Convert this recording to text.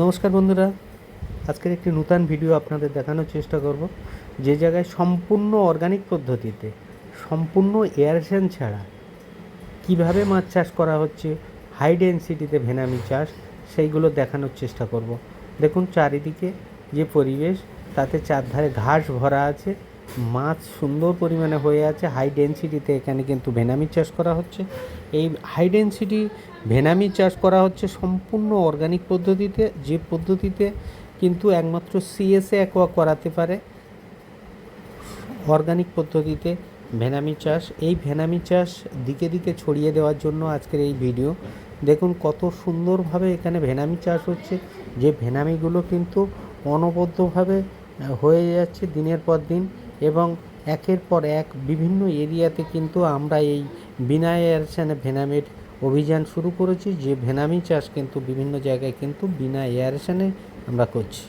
নমস্কার বন্ধুরা। আজকের একটি নূতন ভিডিও আপনাদের দেখানোর চেষ্টা করব। যে জায়গায় সম্পূর্ণ অর্গানিক পদ্ধতিতে, সম্পূর্ণ এয়ারসেন ছাড়া কীভাবে মাছ চাষ করা হচ্ছে হাই ডেন্সিটিতে ভেনামি চাষ, সেইগুলো দেখানোর চেষ্টা করব। দেখুন, চারিদিকে যে পরিবেশ, তাতে চারধারে ঘাস ভরা আছে। মাছ সুন্দর পরিমাণে হয়ে আছে হাই ডেন্সিটিতে এখানে কিন্তু ভেনামি চাষ করা হচ্ছে। এই হাই ডেন্সিটি ভেনামি চাষ করা হচ্ছে সম্পূর্ণ অর্গানিক পদ্ধতিতে, যে পদ্ধতিতে কিন্তু একমাত্র সিএসএ অ্যাকোয়া করাতে পারে। অর্গানিক পদ্ধতিতে ভেনামি চাষ। এই ভেনামি চাষ দিকে দিকে ছড়িয়ে দেওয়ার জন্য আজকের এই ভিডিও দেখুন কত সুন্দরভাবে এখানে ভেনামি চাষ হচ্ছে। যে ভেনামিগুলো কিন্তু অনবদ্যভাবে হয়ে যাচ্ছে দিনের পর দিন। এবং একের পর এক বিভিন্ন এরিয়াতে কিন্তু আমরা এই বিনা এয়ারসানে ভেনামির অভিযান শুরু করেছি। যে ভেনামি চাষ কিন্তু বিভিন্ন জায়গায় কিন্তু বিনা এয়ারসেনে আমরা করছি।